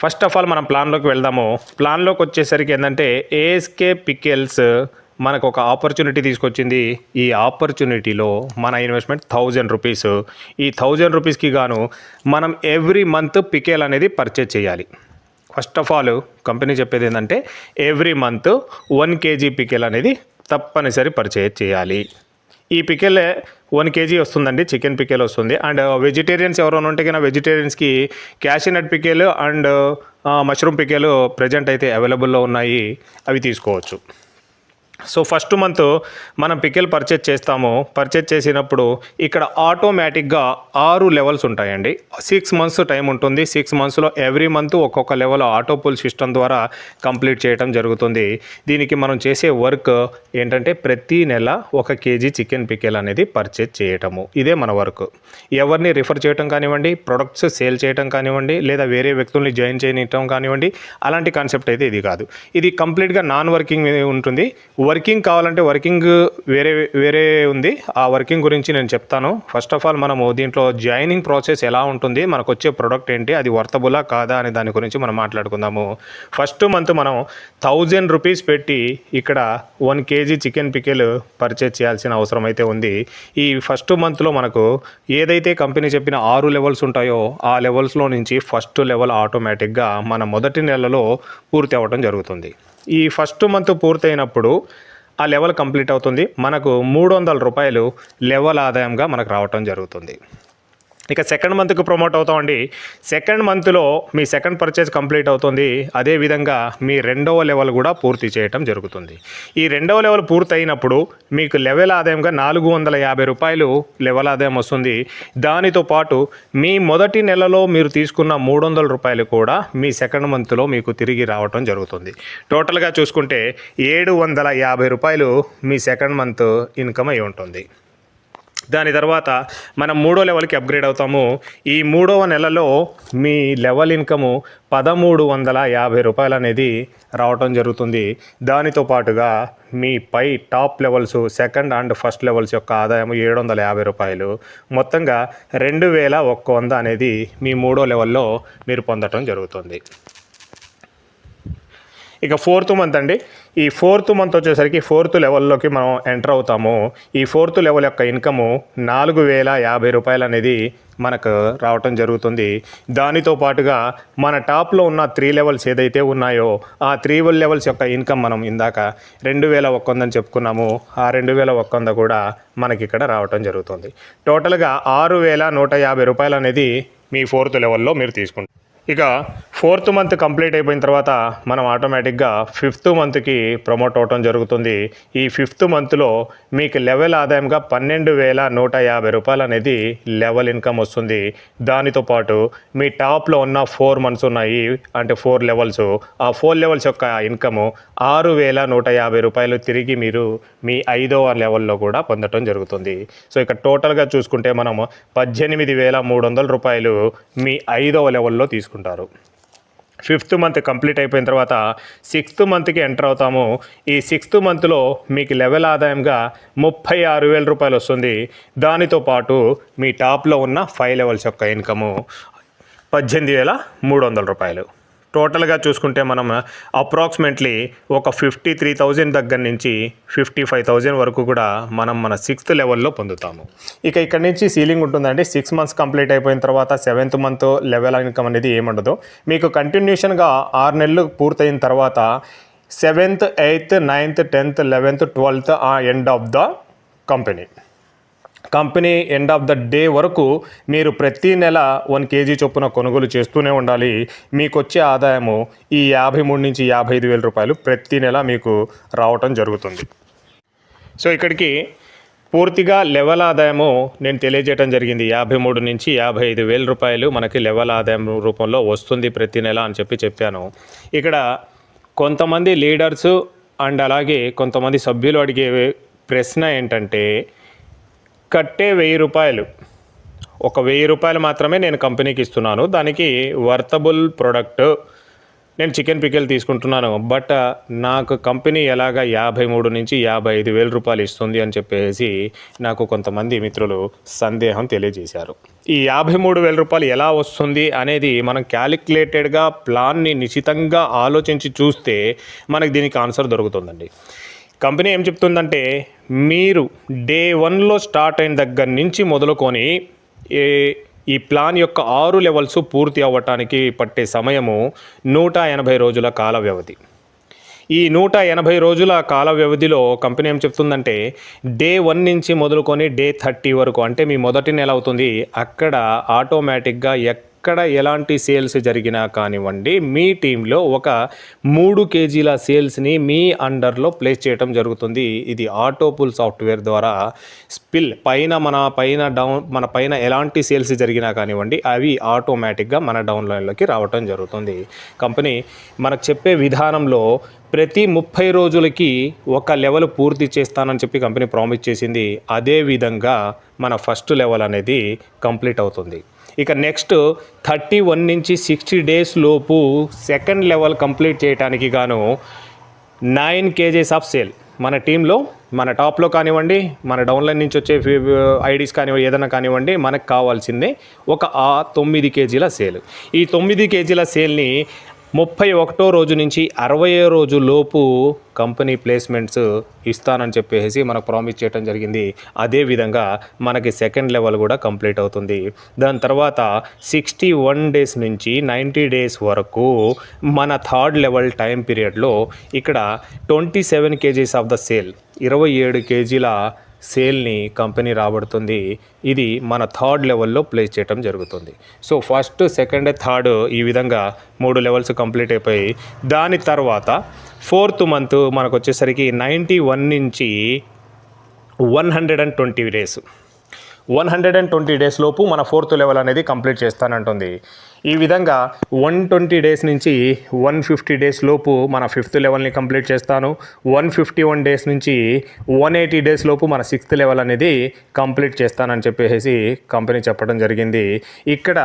First of all మనం ప్లాన్లోకి వెళ్దాము. ప్లాన్లోకి వచ్చేసరికి ఏంటంటే ఏఎస్కే పికెల్స్ మనకు ఒక ఆపర్చునిటీ తీసుకొచ్చింది. ఈ ఆపర్చునిటీలో మన ఇన్వెస్ట్మెంట్ థౌజండ్ రూపీస్ ఈ థౌజండ్ రూపీస్కి గాను మనం ఎవ్రీ మంత్ పికేల్ అనేది పర్చేజ్ చేయాలి. ఫస్ట్ ఆఫ్ ఆల్ కంపెనీ చెప్పేది ఏంటంటే every month one kg pickle అనేది తప్పనిసరి పర్చేజ్ చేయాలి. ఈ పికెల్ వన్ కేజీ వస్తుందండి చికెన్ పికెల్ వస్తుంది. అండ్ వెజిటేరియన్స్ ఎవరైనా ఉంటే కన్నా వెజిటేరియన్స్కి cashew nut pickle and mushroom pickle present అయితే అవైలబుల్లో ఉన్నాయి. అవి తీసుకోవచ్చు. సో ఫస్ట్ మంత్ మనం పికెల్ పర్చేజ్ చేస్తాము. పర్చేజ్ చేసినప్పుడు ఇక్కడ ఆటోమేటిక్గా ఆరు లెవెల్స్ ఉంటాయండి. సిక్స్ మంత్స్ టైం ఉంటుంది. సిక్స్ మంత్స్లో ఎవ్రీ మంత్ ఒక్కొక్క లెవెల్ ఆటో పుల్ సిస్టమ్ ద్వారా కంప్లీట్ చేయడం జరుగుతుంది. దీనికి మనం చేసే వర్క్ ఏంటంటే ప్రతి నెల ఒక కేజీ చికెన్ పికెల్ అనేది పర్చేజ్ చేయటము. ఇదే మన వర్క్. ఎవరిని రిఫర్ చేయటం కానివ్వండి ప్రొడక్ట్స్ సేల్ చేయటం కానివ్వండి లేదా వేరే వ్యక్తుల్ని జాయిన్ చేయటం కానివ్వండి అలాంటి కాన్సెప్ట్ అయితే ఇది కాదు. ఇది కంప్లీట్గా నాన్ వర్కింగ్ ఉంటుంది. వర్కింగ్ కావాలంటే వర్కింగ్ వేరే వేరే ఉంది. ఆ వర్కింగ్ గురించి నేను చెప్తాను. ఫస్ట్ ఆఫ్ ఆల్ మనము దీంట్లో జాయినింగ్ ప్రాసెస్ ఎలా ఉంటుంది మనకు వచ్చే ప్రొడక్ట్ ఏంటి అది వర్తబులా కాదా అనే దాని గురించి మనం మాట్లాడుకుందాము. ఫస్ట్ మంత్ మనం థౌజండ్ రూపీస్ పెట్టి ఇక్కడ one kg chicken pickle purchase చేయాల్సిన అవసరం అయితే ఉంది. ఈ ఫస్ట్ మంత్లో మనకు ఏదైతే కంపెనీ చెప్పిన ఆరు లెవెల్స్ ఉంటాయో ఆ లెవెల్స్లో నుంచి ఫస్ట్ లెవెల్ ఆటోమేటిక్గా మన మొదటి నెలలో పూర్తి అవ్వడం జరుగుతుంది. ఈ ఫస్ట్ మంత్ పూర్తయినప్పుడు ఆ లెవెల్ కంప్లీట్ అవుతుంది. మనకు మూడు వందల రూపాయలు లెవెల్ ఆదాయంగా మనకు రావటం జరుగుతుంది. ఇక సెకండ్ మంత్కి ప్రమోట్ అవుతామండి. సెకండ్ మంత్లో మీ సెకండ్ పర్చేజ్ కంప్లీట్ అవుతుంది. అదేవిధంగా మీ రెండవ లెవెల్ కూడా పూర్తి చేయటం జరుగుతుంది. ఈ రెండవ లెవెల్ పూర్తి అయినప్పుడు మీకు లెవెల్ ఆదాయంగా నాలుగు వందల యాభై రూపాయలు లెవెల్ ఆదాయం వస్తుంది. దానితో పాటు మీ మొదటి నెలలో మీరు తీసుకున్న మూడు వందల రూపాయలు కూడా మీ సెకండ్ మంత్లో మీకు తిరిగి రావటం జరుగుతుంది. టోటల్గా చూసుకుంటే ఏడు వందల యాభై రూపాయలు మీ సెకండ్ మంత్ ఇన్కమ్ అయి ఉంటుంది. దాని తర్వాత మనం మూడో లెవెల్కి అప్గ్రేడ్ అవుతాము. ఈ మూడవ నెలలో మీ లెవెల్ ఇన్కము పదమూడు వందల యాభై రూపాయలు అనేది రావటం జరుగుతుంది. దానితో పాటుగా మీ పై top levels second and first levels యొక్క ఆదాయం ఏడు వందల యాభై రూపాయలు. మొత్తంగా రెండు వేల ఒక్క వంద అనేది మీ మూడో లెవెల్లో మీరు పొందటం జరుగుతుంది. ఇక ఫోర్త్ మంత్ అండి. ఈ ఫోర్త్ మంత్ వచ్చేసరికి ఫోర్త్ లెవెల్లోకి మనం ఎంటర్ అవుతాము. ఈ ఫోర్త్ లెవెల్ యొక్క ఇన్కము నాలుగు వేల యాభై రూపాయలు అనేది మనకు రావటం జరుగుతుంది. దానితో పాటుగా మన టాప్లో ఉన్న త్రీ లెవెల్స్ ఏదైతే ఉన్నాయో ఆ త్రీ లెవెల్స్ యొక్క ఇన్కమ్ మనం ఇందాక రెండు వేల ఒక్క వందని చెప్పుకున్నాము. ఆ రెండు వేల ఒక్క వంద కూడా మనకి ఇక్కడ రావటం జరుగుతుంది. టోటల్గా ఆరు వేల నూట యాభై రూపాయలు అనేది మీ ఫోర్త్ లెవెల్లో మీరు తీసుకుంటారు. ఇక ఫోర్త్ మంత్ కంప్లీట్ అయిపోయిన తర్వాత మనం ఆటోమేటిక్గా ఫిఫ్త్ మంత్కి ప్రమోట్ అవటం జరుగుతుంది. ఈ ఫిఫ్త్ మంత్లో మీకు లెవెల్ ఆదాయంగా పన్నెండు వేల నూట యాభై రూపాయలు అనేది లెవెల్ ఇన్కమ్ వస్తుంది. దానితో పాటు మీ టాప్లో ఉన్న ఫోర్ మంత్స్ ఉన్నాయి అంటే ఫోర్ లెవెల్స్. ఆ ఫోర్ లెవెల్స్ యొక్క ఇన్కమ్ ఆరు వేల నూట యాభై రూపాయలు తిరిగి మీరు మీ ఐదవ లెవెల్లో కూడా పొందటం జరుగుతుంది. సో ఇక టోటల్గా చూసుకుంటే మనం పద్దెనిమిది వేల మూడు వందల రూపాయలు మీ ఐదవ లెవెల్లో తీసుకుంటాం. చేసుకుంటారు. ఫిఫ్త్ మంత్ కంప్లీట్ అయిపోయిన తర్వాత సిక్స్త్ మంత్కి ఎంటర్ అవుతాము. ఈ సిక్స్త్ మంత్లో మీకు లెవెల్ ఆదాయంగా ముప్పై ఆరు వేల రూపాయలు వస్తుంది. దానితో పాటు మీ టాప్లో ఉన్న ఫైవ్ లెవెల్స్ యొక్క ఇన్కము పద్దెనిమిది వేల మూడు వందల రూపాయలు. టోటల్గా చూసుకుంటే మనం అప్రాక్సిమేట్లీ ఒక ఫిఫ్టీ త్రీ థౌజండ్ దగ్గర నుంచి ఫిఫ్టీ ఫైవ్ థౌజండ్ వరకు కూడా మనం మన సిక్స్త్ లెవెల్లో పొందుతాము. ఇక ఇక్కడ నుంచి సీలింగ్ ఉంటుందండి. సిక్స్ మంత్స్ కంప్లీట్ అయిపోయిన తర్వాత సెవెంత్ మంత్ లెవెల్ ఇన్కమ్ అనేది ఏముండదు. మీకు కంటిన్యూషన్గా ఆరు నెలలు పూర్తయిన తర్వాత seventh eighth ninth tenth eleventh twelfth ఆ end of the company. Company end of the day వరకు మీరు ప్రతి నెల వన్ కేజీ చొప్పున కొనుగోలు చేస్తూనే ఉండాలి. మీకు వచ్చే ఆదాయము ఈ యాభై మూడు నుంచి యాభై ఐదు వేల రూపాయలు ప్రతి నెల మీకు రావటం జరుగుతుంది. సో ఇక్కడికి పూర్తిగా లెవెల్ ఆదాయము నేను తెలియజేయడం జరిగింది. యాభై మూడు నుంచి యాభై ఐదు వేల రూపాయలు మనకి లెవెల్ ఆదాయం రూపంలో వస్తుంది ప్రతి నెల అని చెప్పి చెప్పాను. ఇక్కడ కొంతమంది లీడర్స్ అండ్ అలాగే కొంతమంది సభ్యులు అడిగే ప్రశ్న ఏంటంటే కట్టే వెయ్యి రూపాయలు. ఒక వెయ్యి రూపాయలు మాత్రమే నేను కంపెనీకి ఇస్తున్నాను. దానికి వర్తబుల్ ప్రోడక్ట్. నేను చికెన్ పికెల్ తీసుకుంటున్నాను. బట్ నాకు కంపెనీ ఎలాగ యాభై మూడు నుంచి యాభై ఐదు వేల రూపాయలు ఇస్తుంది అని చెప్పేసి నాకు కొంతమంది మిత్రులు సందేహం తెలియజేశారు. ఈ యాభై మూడు వేల రూపాయలు ఎలా వస్తుంది అనేది మనం క్యాలిక్యులేటెడ్గా ప్లాన్ని నిశ్చితంగా ఆలోచించి చూస్తే మనకు దీనికి ఆన్సర్ దొరుకుతుందండి. కంపెనీ ఏం చెప్తుందంటే మీరు డే వన్లో స్టార్ట్ అయిన దగ్గర నుంచి మొదలుకొని ఏ ఈ ప్లాన్ యొక్క ఆరు లెవెల్స్ పూర్తి అవ్వటానికి పట్టే సమయము నూట ఎనభై రోజుల కాల వ్యవధి. ఈ నూట ఎనభై రోజుల కాల వ్యవధిలో కంపెనీ ఏం చెప్తుందంటే డే వన్ నుంచి మొదలుకొని డే థర్టీ వరకు అంటే మీ మొదటి నెల అవుతుంది అక్కడ ఆటోమేటిక్గా ఎక్ ఎక్కడ ఎలాంటి సేల్స్ జరిగినా కానివ్వండి మీ టీంలో ఒక మూడు కేజీల సేల్స్ని మీ అండర్లో ప్లేస్ చేయడం జరుగుతుంది. ఇది ఆటోపుల్ సాఫ్ట్వేర్ ద్వారా స్పిల్ పైన మన పైన డౌన్ మన పైన ఎలాంటి సేల్స్ జరిగినా కానివ్వండి అవి ఆటోమేటిక్గా మన డౌన్లైన్లోకి రావటం జరుగుతుంది. కంపెనీ మనకు చెప్పే విధానంలో ప్రతి ముప్పై రోజులకి ఒక లెవెల్ పూర్తి చేస్తానని చెప్పి కంపెనీ ప్రామిస్ చేసింది. అదే విధంగా మన ఫస్ట్ లెవెల్ అనేది కంప్లీట్ అవుతుంది. ఇక నెక్స్ట్ థర్టీ వన్ నుంచి సిక్స్టీ డేస్ లోపు సెకండ్ లెవెల్ కంప్లీట్ చేయడానికి గాను నైన్ కేజీస్ ఆఫ్ సేల్. మన టీంలో మన టాప్లో కానివ్వండి మన డౌన్లైన్ నుంచి వచ్చే ఐడీస్ కానివ్వండి ఏదైనా కానివ్వండి మనకు కావాల్సిందే ఒక ఆ తొమ్మిది కేజీల సేల్. ఈ తొమ్మిది కేజీల సేల్ని ముప్పై ఒకటో రోజు నుంచి అరవై రోజు లోపు కంపెనీ ప్లేస్మెంట్స్ ఇస్తానని చెప్పేసి మనకు ప్రామిస్ చేయడం జరిగింది. అదేవిధంగా మనకి సెకండ్ లెవెల్ కూడా కంప్లీట్ అవుతుంది. దాని తర్వాత సిక్స్టీ వన్ డేస్ నుంచి నైంటీ డేస్ వరకు మన థర్డ్ లెవెల్ టైం పీరియడ్లో ఇక్కడ twenty seven kgs of the sale ఇరవై ఏడు కేజీల సేల్ని కంపెనీ రాబడుతుంది. ఇది మన థర్డ్ లెవెల్లో ప్లేస్ చేయటం జరుగుతుంది. సో ఫస్ట్ సెకండ్ థర్డ్ ఈ విధంగా మూడు లెవెల్స్ కంప్లీట్ అయిపోయి దాని తర్వాత ఫోర్త్ మంత్ మనకు వచ్చేసరికి నైంటీ వన్ నుంచి one hundred and twenty days. One hundred and twenty days లోపు మన ఫోర్త్ లెవెల్ అనేది కంప్లీట్ చేస్తానంటుంది. ఈ విధంగా వన్ ట్వంటీ డేస్ నుంచి వన్ ఫిఫ్టీ డేస్ లోపు మన ఫిఫ్త్ లెవెల్ని కంప్లీట్ చేస్తాను. వన్ ఫిఫ్టీ వన్ డేస్ నుంచి వన్ ఎయిటీ డేస్ లోపు మన సిక్స్త్ లెవెల్ అనేది కంప్లీట్ చేస్తానని చెప్పేసి కంపెనీ చెప్పడం జరిగింది. ఇక్కడ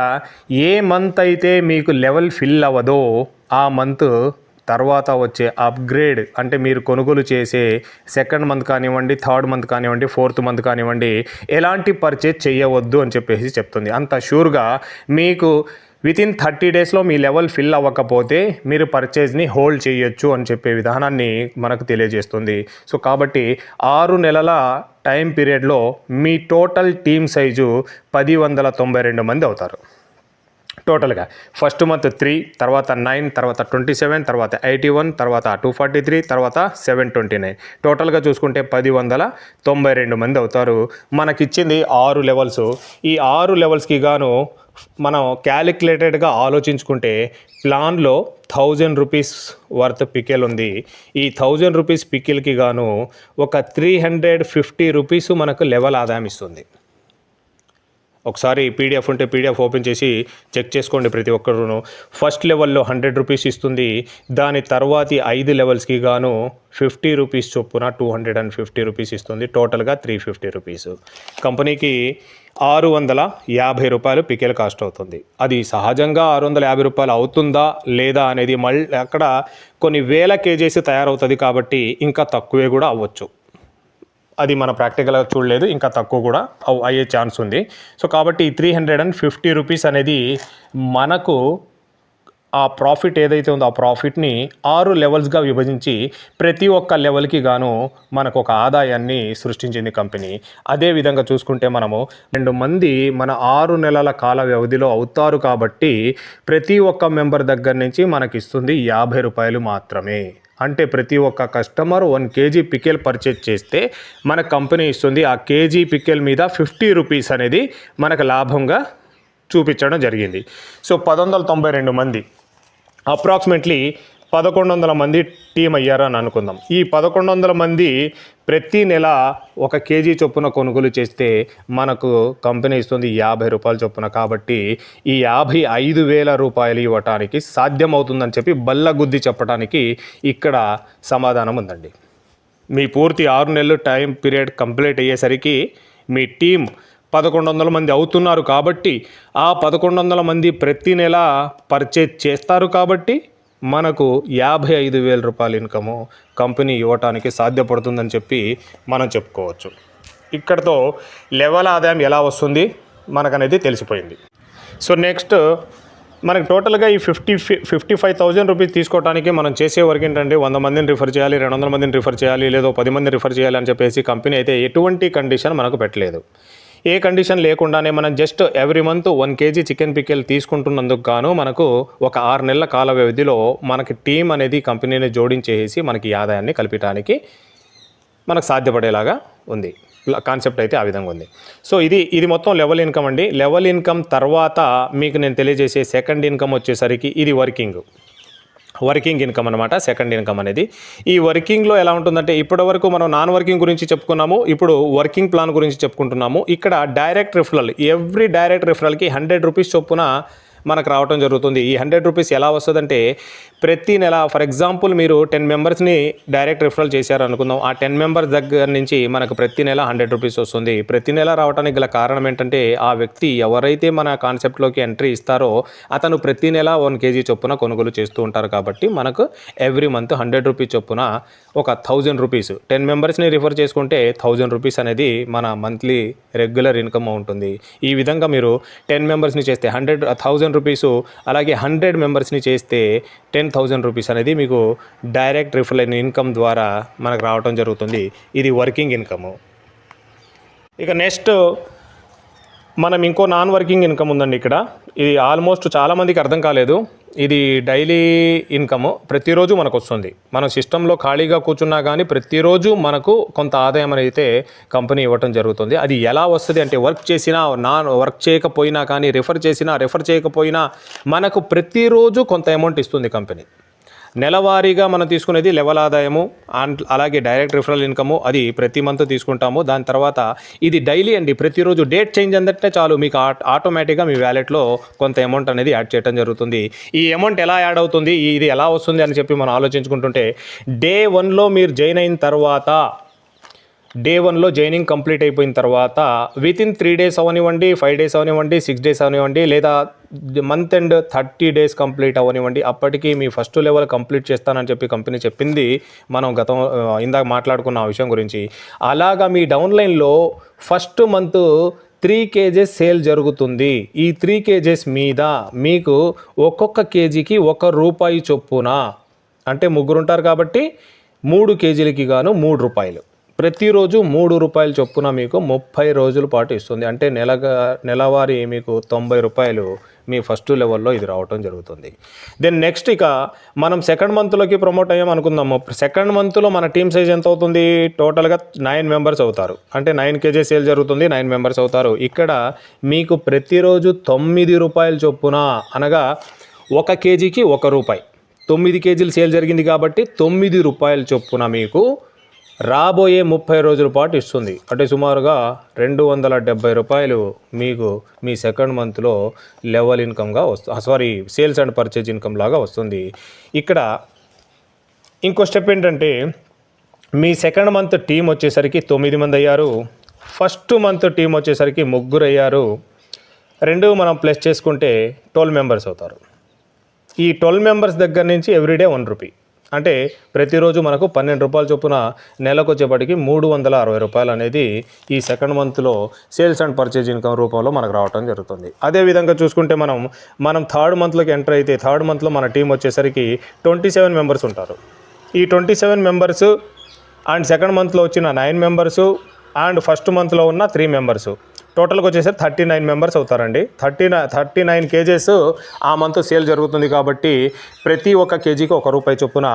ఏ మంత్ అయితే మీకు లెవెల్ ఫిల్ అవ్వదో ఆ మంత్ తర్వాత వచ్చే అప్గ్రేడ్ అంటే మీరు కొనుగోలు చేసే సెకండ్ మంత్ కానివ్వండి థర్డ్ మంత్ కానివ్వండి ఫోర్త్ మంత్ కానివ్వండి ఎలాంటి పర్చేజ్ చేయవద్దు అని చెప్పేసి చెప్తుంది. అంత షూర్గా మీకు విత్ ఇన్ థర్టీ డేస్లో మీ లెవెల్ ఫిల్ అవ్వకపోతే మీరు పర్చేజ్ని హోల్డ్ చేయొచ్చు అని చెప్పే విధానాన్ని మనకు తెలియజేస్తుంది. సో కాబట్టి ఆరు నెలల టైం పీరియడ్లో మీ టోటల్ టీమ్ సైజు పది వందల తొంభై రెండు మంది అవుతారు. టోటల్గా ఫస్ట్ మంత్ త్రీ తర్వాత నైన్ తర్వాత ట్వంటీ సెవెన్ తర్వాత ఎయిటీ వన్ తర్వాత టూ ఫార్టీ త్రీ తర్వాత సెవెన్ ట్వంటీ నైన్. టోటల్గా చూసుకుంటే పది వందల తొంభై రెండు మంది అవుతారు. మనకిచ్చింది ఆరు లెవెల్స్. ఈ ఆరు లెవెల్స్కి గాను మనం క్యాలిక్యులేటెడ్గా ఆలోచించుకుంటే ప్లాన్లో థౌజండ్ రూపీస్ వర్త్ పికెల్ ఉంది. ఈ థౌజండ్ రూపీస్ పికెల్కి గాను ఒక త్రీ హండ్రెడ్ ఫిఫ్టీ రూపీస్ మనకు లెవెల్ ఆదాయం ఇస్తుంది. ఒకసారి పీడిఎఫ్ ఉంటే పీడిఎఫ్ ఓపెన్ చేసి చెక్ చేసుకోండి ప్రతి ఒక్కరును. ఫస్ట్ లెవెల్లో హండ్రెడ్ రూపీస్ ఇస్తుంది. దాని తర్వాతి ఐదు లెవెల్స్కి గాను ఫిఫ్టీ రూపీస్ చొప్పున two hundred and fifty rupees ఇస్తుంది. టోటల్గా త్రీ ఫిఫ్టీ రూపీస్. కంపెనీకి ఆరు వందల యాభై రూపాయలు పికెల్ కాస్ట్ అవుతుంది. అది సహజంగా ఆరు వందల యాభై రూపాయలు అవుతుందా లేదా అనేది మళ్ళీ అక్కడ కొన్ని వేల కేజీస్ తయారవుతుంది కాబట్టి ఇంకా తక్కువే కూడా అవ్వచ్చు. అది మన ప్రాక్టికల్గా చూడలేదు ఇంకా తక్కువ కూడా అవ్- అయ్యే ఛాన్స్ ఉంది. సో కాబట్టి three hundred and fifty rupees అనేది మనకు ఆ ప్రాఫిట్ ఏదైతే ఉందో ఆ ప్రాఫిట్ని ఆరు లెవెల్స్గా విభజించి ప్రతి ఒక్క లెవెల్కి గాను మనకు ఒక ఆదాయాన్ని సృష్టించింది కంపెనీ. అదే విధంగా చూసుకుంటే మనము రెండు మంది మన ఆరు నెలల కాల వ్యవధిలో అవుతారు కాబట్టి ప్రతి ఒక్క మెంబర్ దగ్గర నుంచి మనకి ఇస్తుంది యాభై రూపాయలు మాత్రమే. అంటే ప్రతి ఒక్క customer one kg pickle purchase చేస్తే మన కంపెనీ ఇస్తుంది. ఆ కేజీ పికెల్ మీద ఫిఫ్టీ రూపీస్ అనేది మనకు లాభంగా చూపించడం జరిగింది. సో పదొందల తొంభై రెండు మంది అప్రాక్సిమేట్లీ పదకొండు వందల మంది టీం అయ్యారని అనుకుందాం. ఈ పదకొండు వందల మంది ప్రతి నెల ఒక కేజీ చొప్పున కొనుగోలు చేస్తే మనకు కంపెనీ ఇస్తుంది యాభై రూపాయల చొప్పున. కాబట్టి ఈ యాభై ఐదు వేల రూపాయలు ఇవ్వటానికి సాధ్యమవుతుందని చెప్పి బల్లగుద్ది చెప్పడానికి ఇక్కడ సమాధానం ఉందండి. మీ పూర్తి ఆరు నెలలు టైం పీరియడ్ కంప్లీట్ అయ్యేసరికి మీ టీం పదకొండు వందల మంది అవుతున్నారు కాబట్టి ఆ పదకొండు వందల మంది ప్రతి నెల పర్చేజ్ చేస్తారు కాబట్టి మనకు యాభై ఐదు వేల రూపాయల ఇన్కము కంపెనీ ఇవ్వటానికి సాధ్యపడుతుందని చెప్పి మనం చెప్పుకోవచ్చు. ఇక్కడతో లెవెల్ ఆదాయం ఎలా వస్తుంది మనకనేది తెలిసిపోయింది. సో నెక్స్ట్ మనకి టోటల్గా ఈ fifty fifty five thousand rupees తీసుకోవడానికి మనం చేసే వర్క్ ఏంటంటే వంద మందిని రిఫర్ చేయాలి రెండు వందల మందిని రిఫర్ చేయాలి లేదో పది మందిని రిఫర్ చేయాలి అని చెప్పేసి కంపెనీ అయితే ఎటువంటి కండిషన్ మనకు పెట్టలేదు. ఏ కండిషన్ లేకుండానే మనం just every month one kg chicken pickle తీసుకుంటున్నందుకు గాను మనకు ఒక ఆరు నెలల కాల వ్యవధిలో మనకి టీం అనేది కంపెనీని జోడించేసి మనకి ఆదాయాన్ని కల్పించడానికి మనకు సాధ్యపడేలాగా ఉంది. కాన్సెప్ట్ అయితే ఆ విధంగా ఉంది. సో ఇది ఇది మొత్తం లెవెల్ ఇన్కమ్ అండి. లెవెల్ ఇన్కమ్ తర్వాత మీకు నేను తెలియజేసే సెకండ్ ఇన్కమ్ వచ్చేసరికి ఇది వర్కింగ్ వర్కింగ్ ఇన్కమ్ అనమాట సెకండ్ ఇన్కమ్ అనేది. ఈ వర్కింగ్లో ఎలా ఉంటుందంటే ఇప్పటి వరకు మనం నాన్ వర్కింగ్ గురించి చెప్పుకున్నాము ఇప్పుడు వర్కింగ్ ప్లాన్ గురించి చెప్పుకుంటున్నాము. ఇక్కడ డైరెక్ట్ రిఫరల్ ఎవ్రీ డైరెక్ట్ రిఫరల్కి హండ్రెడ్ రూపీస్ చొప్పున మనకు రావడం జరుగుతుంది. ఈ హండ్రెడ్ రూపీస్ ఎలా వస్తుందంటే ప్రతి నెల ఫర్ ఎగ్జాంపుల్ మీరు టెన్ మెంబర్స్ని డైరెక్ట్ రిఫరల్ చేశారు అనుకుందాం ఆ టెన్ మెంబర్స్ దగ్గర నుంచి మనకు ప్రతి నెల హండ్రెడ్ రూపీస్ వస్తుంది. ప్రతి నెల రావడానికి గల కారణం ఏంటంటే ఆ వ్యక్తి ఎవరైతే మన కాన్సెప్ట్లోకి ఎంట్రీ ఇస్తారో అతను ప్రతి నెల వన్ కేజీ చొప్పున కొనుగోలు చేస్తూ ఉంటారు కాబట్టి మనకు ఎవ్రీ మంత్ హండ్రెడ్ రూపీస్ చొప్పున ఒక థౌజండ్ రూపీస్ టెన్ మెంబర్స్ని రిఫర్ చేసుకుంటే థౌజండ్ రూపీస్ అనేది మన మంత్లీ రెగ్యులర్ ఇన్కమ్ ఉంటుంది. ఈ విధంగా మీరు టెన్ మెంబర్స్ని చేస్తే హండ్రెడ్ థౌజండ్ రూపీస్ అలాగే హండ్రెడ్ మెంబర్స్ని చేస్తే టెన్ థౌజండ్ రూపీస్ అనేది మీకు డైరెక్ట్ రిఫర్ ఇన్కమ్ ద్వారా మనకు రావడం జరుగుతుంది. ఇది వర్కింగ్ ఇన్కమ్ ఇక నెక్స్ట్ మనం ఇంకో నాన్ వర్కింగ్ ఇన్కమ్ ఉందండి ఇక్కడ. ఇది ఆల్మోస్ట్ చాలామందికి అర్థం కాలేదు. ఇది డైలీ ఇన్కమ్ ప్రతిరోజు మనకు వస్తుంది మన సిస్టంలో ఖాళీగా కూర్చున్నా కానీ ప్రతిరోజు మనకు కొంత ఆదాయం అయితే కంపెనీ ఇవ్వటం జరుగుతుంది. అది ఎలా వస్తుంది అంటే వర్క్ చేసినా నాన్ వర్క్ చేయకపోయినా కానీ రిఫర్ చేసినా రిఫర్ చేయకపోయినా మనకు ప్రతిరోజు కొంత అమౌంట్ ఇస్తుంది కంపెనీ. నెలవారీగా మనం తీసుకునేది లెవెల్ ఆదాయము అండ్ అలాగే డైరెక్ట్ రిఫరల్ ఇన్కము అది ప్రతి మంత్ తీసుకుంటాము. దాని తర్వాత ఇది డైలీ అండి ప్రతిరోజు డేట్ చేంజ్ అందంటే చాలు. మీకు ఆటోమేటిక్గా మీ వ్యాలెట్లో కొంత అమౌంట్ అనేది యాడ్ చేయడం జరుగుతుంది. ఈ అమౌంట్ ఎలా యాడ్ అవుతుంది ఇది ఎలా వస్తుంది అని చెప్పి మనం ఆలోచించుకుంటుంటే డే వన్లో మీరు జాయిన్ అయిన తర్వాత డే వన్లో జాయినింగ్ కంప్లీట్ అయిపోయిన తర్వాత విత్ ఇన్ త్రీ డేస్ అవనివ్వండి ఫైవ్ డేస్ అవనివ్వండి సిక్స్ డేస్ అవనివ్వండి లేదా month and thirty days complete అవనివ్వండి. అప్పటికి మీ ఫస్ట్ లెవెల్ కంప్లీట్ చేస్తానని చెప్పి కంపెనీ చెప్పింది. మనం గతం ఇందాక మాట్లాడుకున్న ఆ విషయం గురించి. అలాగా మీ డౌన్లైన్లో first month three kgs sale జరుగుతుంది. ఈ త్రీ కేజెస్ మీద మీకు ఒక్కొక్క కేజీకి ఒక రూపాయి చొప్పున అంటే ముగ్గురు ఉంటారు కాబట్టి మూడు కేజీలకి గాను మూడు రూపాయలు. ప్రతిరోజు మూడు రూపాయల చొప్పున మీకు ముప్పై రోజుల పాటు ఇస్తుంది. అంటే నెలగా నెలవారీ మీకు తొంభై రూపాయలు మీ ఫస్ట్ లెవెల్లో ఇది రావటం జరుగుతుంది. దెన్ నెక్స్ట్ ఇక మనం సెకండ్ మంత్లోకి ప్రమోట్ అయ్యాం అనుకుందాము. సెకండ్ మంత్లో మన టీమ్ సైజ్ ఎంత అవుతుంది? టోటల్గా నైన్ మెంబర్స్ అవుతారు. అంటే నైన్ కేజీ సేల్ జరుగుతుంది నైన్ మెంబర్స్ అవుతారు. ఇక్కడ మీకు ప్రతిరోజు తొమ్మిది రూపాయల చొప్పున అనగా ఒక కేజీకి ఒక రూపాయి. తొమ్మిది కేజీలు సేల్ జరిగింది కాబట్టి తొమ్మిది రూపాయల చొప్పున మీకు రాబోయే ముప్పై రోజుల పాటు ఇస్తుంది. అంటే సుమారుగా రెండు వందల డెబ్బై రూపాయలు మీకు మీ సెకండ్ మంత్లో లెవెల్ ఇన్కమ్గా వస్తు sorry sales and purchase income లాగా వస్తుంది. ఇక్కడ ఇంకో స్టెప్ ఏంటంటే మీ సెకండ్ మంత్ టీం వచ్చేసరికి తొమ్మిది మంది అయ్యారు. ఫస్ట్ మంత్ టీం వచ్చేసరికి ముగ్గురు అయ్యారు. రెండు మనం ప్లస్ చేసుకుంటే ట్వెల్వ్ మెంబర్స్ అవుతారు. ఈ ట్వెల్వ్ మెంబర్స్ దగ్గర నుంచి ఎవ్రీడే వన్ రూపీ అంటే ప్రతిరోజు మనకు పన్నెండు రూపాయల చొప్పున నెలకు వచ్చేపటికి మూడు వందల అరవై రూపాయలు అనేది ఈ సెకండ్ మంత్లో సేల్స్ అండ్ పర్చేజ్ ఇన్కమ్ రూపంలో మనకు రావడం జరుగుతుంది. అదేవిధంగా చూసుకుంటే మనం మనం థర్డ్ మంత్లోకి ఎంటర్ అయితే థర్డ్ మంత్లో మన టీం వచ్చేసరికి ట్వంటీ సెవెన్ మెంబర్స్ ఉంటారు. ఈ twenty seven members and second మంత్లో వచ్చిన నైన్ మెంబర్సు అండ్ ఫస్ట్ మంత్లో ఉన్న త్రీ మెంబర్సు టోటల్గా వచ్చేసరికి థర్టీ నైన్ మెంబర్స్ అవుతారండి. థర్టీ థర్టీ నైన్ కేజెస్ ఆ మంత్ సేల్ జరుగుతుంది కాబట్టి ప్రతి ఒక్క కేజీకి ఒక రూపాయి చొప్పున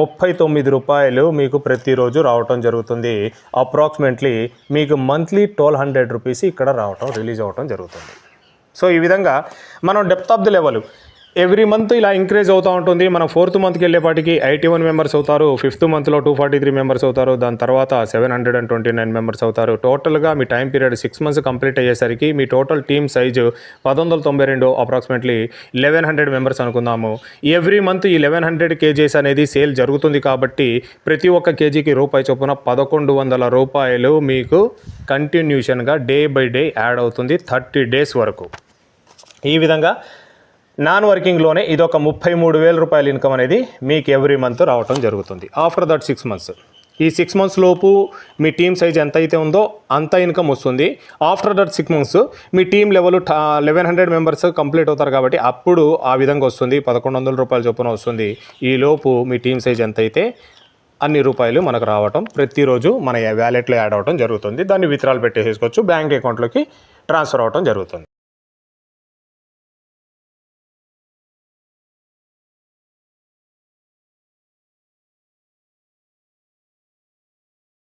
ముప్పై తొమ్మిది రూపాయలు మీకు ప్రతిరోజు రావటం జరుగుతుంది. అప్రాక్సిమేట్లీ మీకు మంత్లీ ట్వెల్వ్ హండ్రెడ్ రూపీస్ ఇక్కడ రావటం రిలీజ్ అవ్వటం జరుగుతుంది. సో ఈ విధంగా మనం depth of the level every month ఇలా ఇంక్రీజ్ అవుతూ ఉంటుంది. మనం ఫోర్త్ మంత్కి వెళ్ళేపాటికి ఎయిటీ వన్ మెంబర్స్ అవుతారు. ఫిఫ్త్ మంత్లో టూ ఫార్టీ త్రీ మెంబర్స్ అవుతారు. దాని తర్వాత seven hundred and twenty nine members అవుతారు టోటల్గా మీ time period six months complete అయ్యేసరికి మీ టోటల్ టీమ్ సైజు పదొందల తొంభై రెండు అప్రాక్సిమేట్లీ లెవెన్ హండ్రెడ్ మెంబర్స్ అనుకుందాము. ఎవ్రీ మంత్ ఈ లెవెన్ హండ్రెడ్ కేజీస్ అనేది సేల్ జరుగుతుంది కాబట్టి ప్రతి ఒక్క కేజీకి రూపాయి చొప్పున పదకొండు వందల రూపాయలు మీకు కంటిన్యూషన్గా డే బై డే యాడ్ అవుతుంది థర్టీ డేస్ వరకు. ఈ విధంగా నాన్ వర్కింగ్లోనే ఇది ఒక ముప్పై మూడు వేల రూపాయల ఇన్కమ్ అనేది మీకు ఎవ్రీ మంత్ రావటం జరుగుతుంది. After that six months. ఈ సిక్స్ మంత్స్ లోపు మీ టీమ్ సైజ్ ఎంత అయితే ఉందో అంత ఇన్కమ్ వస్తుంది. After that six months me team level eleven hundred members complete అవుతారు కాబట్టి అప్పుడు ఆ విధంగా వస్తుంది. పదకొండు వందల రూపాయల చొప్పున వస్తుంది. ఈ లోపు మీ టీం సైజ్ ఎంత అయితే అన్ని రూపాయలు మనకు రావటం ప్రతిరోజు మన వ్యాలెట్లో యాడ్ అవ్వడం జరుగుతుంది. దాన్ని విత్రాలు పెట్టేసుకోవచ్చు బ్యాంక్ అకౌంట్లోకి ట్రాన్స్ఫర్ అవ్వడం జరుగుతుంది.